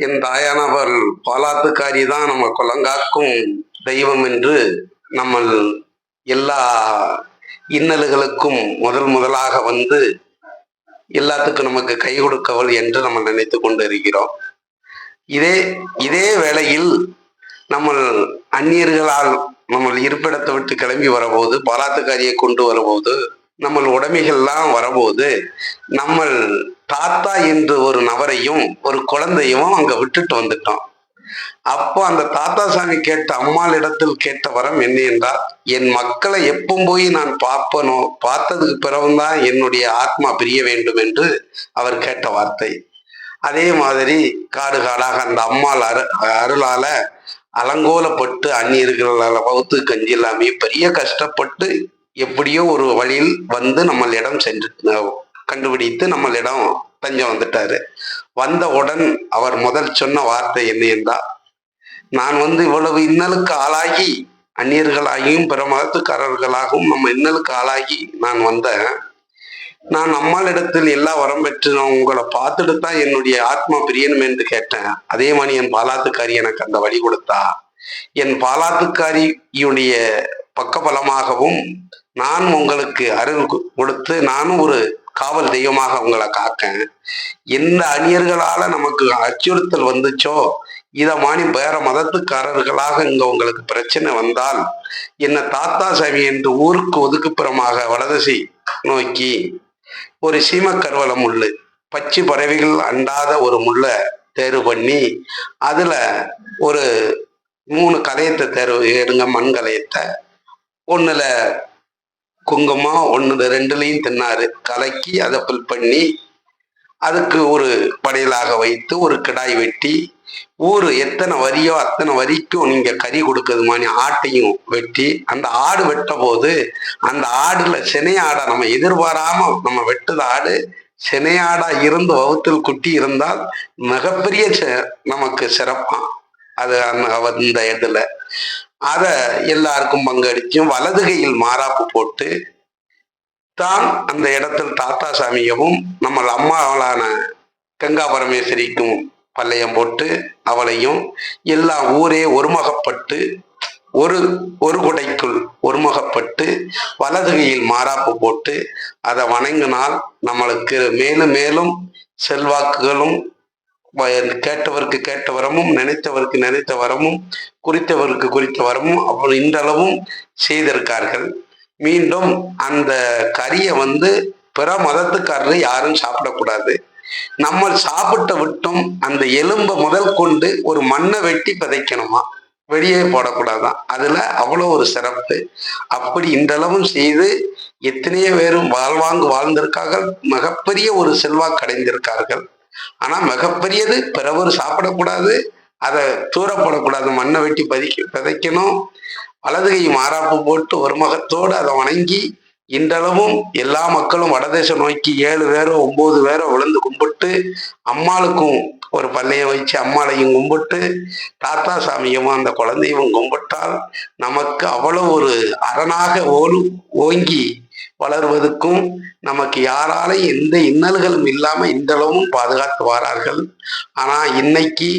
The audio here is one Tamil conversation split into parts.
என் தாயானவர் பாலாத்துக்காரி தான் நம்ம குலங்காக்கும் தெய்வம் என்று நம்ம எல்லா இன்னல்களுக்கும் முதல் முதலாக வந்து எல்லாத்துக்கும் நமக்கு கை கொடுக்கவள் என்று நம்ம நினைத்து கொண்டு இருக்கிறோம் இதே இதே வேளையில் நம்ம அந்நியர்களால் நம்ம இருப்பிடத்தை விட்டு கிளம்பி வரபோது பாலாத்துக்காரியை கொண்டு வரபோது நம்ம உடமைகள்லாம் வரபோது நம்ம தாத்தா என்று ஒரு நபரையும் ஒரு குழந்தையும் அங்க விட்டுட்டு வந்துட்டோம். அப்போ அந்த தாத்தா சாமி கேட்ட அம்மாள் இடத்தில் கேட்ட வரம் என்ன என்றால் என் மக்களை எப்பவும் போய் நான் பார்ப்பனோ பார்த்ததுக்கு பிறகுதான் என்னுடைய ஆத்மா பிரிய வேண்டும் என்று அவர் கேட்ட வார்த்தை. அதே மாதிரி காடு காடாக அந்த அம்மாள் அரு அருளால அலங்கோலப்பட்டு அந்நியர்களால் பௌத்து கஞ்சி இல்லாமே பெரிய கஷ்டப்பட்டு எப்படியோ ஒரு வழியில் வந்து நம்மளிடம் சென்று கண்டுபிடித்து நம்மளிடம் தஞ்சம் வந்துட்டாரு. வந்தவுடன் அவர் முதல் சொன்ன வார்த்தை என்ன என்றால் நான் வந்து இவ்வளவு இன்னலுக்கு ஆளாகி அந்நியர்களாகியும் பிற மதத்துக்காரர்களாகவும் நம்ம இன்னலுக்கு ஆளாகி நான் வந்தேன். நான் அம்மாளிடத்தில் எல்லா வரம் பெற்று நான் உங்களை பார்த்துட்டு தான் என்னுடைய ஆத்மா பிரியணும் என்று கேட்டேன். அதே மாதிரி என் பாலாத்துக்காரி எனக்கு அந்த வழி கொடுத்தா. என் பாலாத்துக்காரியுடைய பக்கபலமாகவும் நான் உங்களுக்கு அருள் கொடுத்து நானும் ஒரு காவல் தெய்வமாக உங்களை காக்கேன். எந்த அந்நியர்களால நமக்கு அச்சுறுத்தல் வந்துச்சோ இதை மாதிரி வேற மதத்துக்காரர்களாக இங்க உங்களுக்கு பிரச்சனை வந்தால் என்ன தாத்தா சாமி என்று ஊருக்கு ஒதுக்குப்புறமாக வடதிசை நோக்கி ஒரு சீமக்கருவல முள்ளு பச்சை பறவைகள் அண்டாத ஒரு முள்ளை தேர்வு பண்ணி அதுல ஒரு மூணு கலையத்தை தேர்வு எடுங்க மண் கலையத்தை ஒன்றுல குங்குமம் ஒன்றுல ரெண்டுலையும் தின்னாரு. கலக்கி அதை ஃபில் பண்ணி அதுக்கு ஒரு படையலாக வைத்து ஒரு கிடாய் வெட்டி ஊர் எத்தனை வரியோ அத்தனை வரிக்கும் நீங்க கறி கொடுக்கறது மாதிரி ஆட்டையும் வெட்டி அந்த ஆடு வெட்ட போது அந்த ஆடுல சினையாடை நம்ம எதிர்பாராம நம்ம வெட்டுத ஆடு சினையாடா இருந்து வகுத்தில் குட்டி இருந்தால் மிகப்பெரிய நமக்கு சிறப்பான் அது அந்த அந்த இதுல. அத எல்லாருக்கும் பங்கடிச்சும் வலது கையில் மாறாப்பு போட்டு தான் அந்த இடத்தில் தாத்தா சாமியவும் நம்ம அம்மாவளான கங்கா பரமேஸ்வரிக்கும் பல்லையம் போட்டு அவளையும் எல்லா ஊரே ஒருமுகப்பட்டு ஒரு ஒரு குடைக்குள் ஒருமுகப்பட்டு வலது கையில் மாறாப்பு போட்டு அதை வணங்கினால் நம்மளுக்கு மேலும் மேலும் செல்வாக்குகளும் கேட்டவருக்கு கேட்ட வரமும் நினைத்தவருக்கு நினைத்த வரமும் குறித்தவருக்கு குறித்த வரமும் அப்புறம் இன்றளவும் செய்திருக்கார்கள். மீண்டும் அந்த கறியை வந்து பிற மதத்துக்காரர் யாரும் சாப்பிடக்கூடாது. நம்ம சாப்பிட்ட விட்டும் அந்த எலும்பை முதல் கொண்டு ஒரு மண்ணை வெட்டி பதைக்கணுமா? வெளியே போடக்கூடாதான். அதுல அவ்வளோ ஒரு சிறப்பு. அப்படி இன்றளவும் செய்து எத்தனையோ பேரும் வாழ்வாங்கு வாழ்ந்திருக்கார்கள். மிகப்பெரிய ஒரு செல்வாக்கு அடைந்திருக்கார்கள். ஆனா மிகப்பெரியது பிறவர் சாப்பிடக்கூடாது அதை தூரப்படக்கூடாது மண்ணை வெட்டி பதிக்க விதைக்கணும் வலதுகை மாறாப்பு போட்டு ஒரு மகத்தோடு அதை வணங்கி இன்றளவும் எல்லா மக்களும் வடதேசம் நோக்கி ஏழு பேரோ ஒன்பது பேரோ விழுந்து கும்பிட்டு அம்மாளுக்கும் ஒரு பள்ளையம் வச்சு அம்மாளையும் கும்பிட்டு தாத்தா சாமியும் அந்த குழந்தையும் கும்பிட்டால் நமக்கு அவ்வளவு ஒரு அரணாக ஓலு ஓங்கி வளர்வதற்கும் நமக்கு யாராலையும் எந்த இன்னல்களும் இல்லாமல் இந்தளவும் பாதுகாத்து வாரார்கள் ஆனால் இன்னைக்கு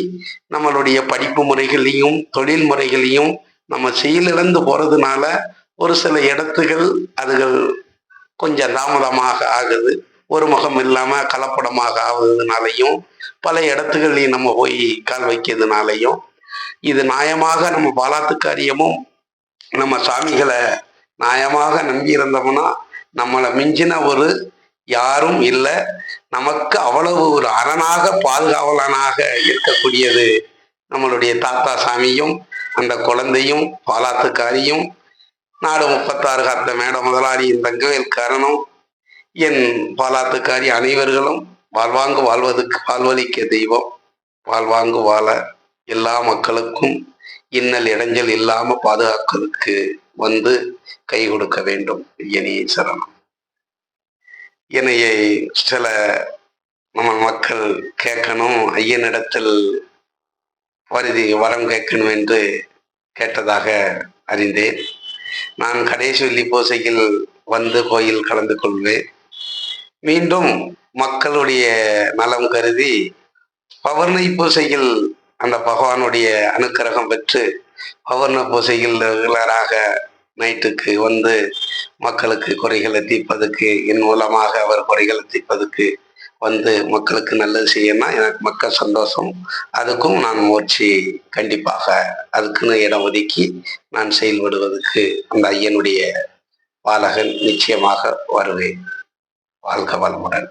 நம்மளுடைய படிப்பு முறைகளையும் தொழில் முறைகளையும் நம்ம செயலிழந்து போகிறதுனால ஒரு சில இடத்துகள் அதுகள் கொஞ்சம் தாமதமாக ஆகுது. ஒரு முகம் இல்லாமல் கலப்படமாக ஆகுதுனாலையும் பல இடத்துகளையும் நம்ம போய் கால் வைக்கிறதுனாலையும் இது நியாயமாக நம்ம பாலாத்துக்காரியமும் நம்ம சாமிகளை நியாயமாக நம்பி இருந்தோம்னா நம்மளை மிஞ்சின ஒரு யாரும் இல்லை. நமக்கு அவ்வளவு ஒரு அரணாக பாதுகாவலனாக இருக்கக்கூடியது நம்மளுடைய தாத்தா சாமியும் அந்த குழந்தையும் பாலாத்துக்காரியும் நாடு முப்பத்தாறு காத்த மேட முதலாளியின் தங்கவேல் காரணம் என் பாலாத்துக்காரி அனைவர்களும் வாழ்வாங்கு வாழ்வதற்கு வாழ்வழிக்க தெய்வம். வாழ்வாங்கு வாழ எல்லா மக்களுக்கும் இன்னல் இடைஞ்சல் இல்லாமல் பாதுகாக்கிறதுக்கு வந்து கை கொடுக்க வேண்டும். இனிய சரணம். இணையை சில நம்ம மக்கள் கேட்கணும். ஐயனிடத்தில் வருதி வரம் கேட்கணும் என்று கேட்டதாக அறிந்தேன். நான் கடைசி லிபோசையில் பூசையில் வந்து கோயில் கலந்து கொள்வேன். மீண்டும் மக்களுடைய நலம் கருதி பவர்ணை பூசையில் அந்த பகவானுடைய அனுக்கிரகம் பெற்று பவர்ண பூசையில் ரெகுலராக நைட்டுக்கு வந்து மக்களுக்கு குறைகளை தீர்ப்பதற்கு என் மூலமாக அவர் குறைகளை தீர்ப்பதற்கு வந்து மக்களுக்கு நல்லது செய்யணும் எனக்கு மக்கள் சந்தோஷம். அதுக்கும் நான் முயற்சி கண்டிப்பாக. அதுக்குன்னு இடம் ஒதுக்கி நான் செயல்படுவதற்கு அந்த ஐயனுடைய பாலகன் நிச்சயமாக வருவேன். வாழ்க வளமுடன்.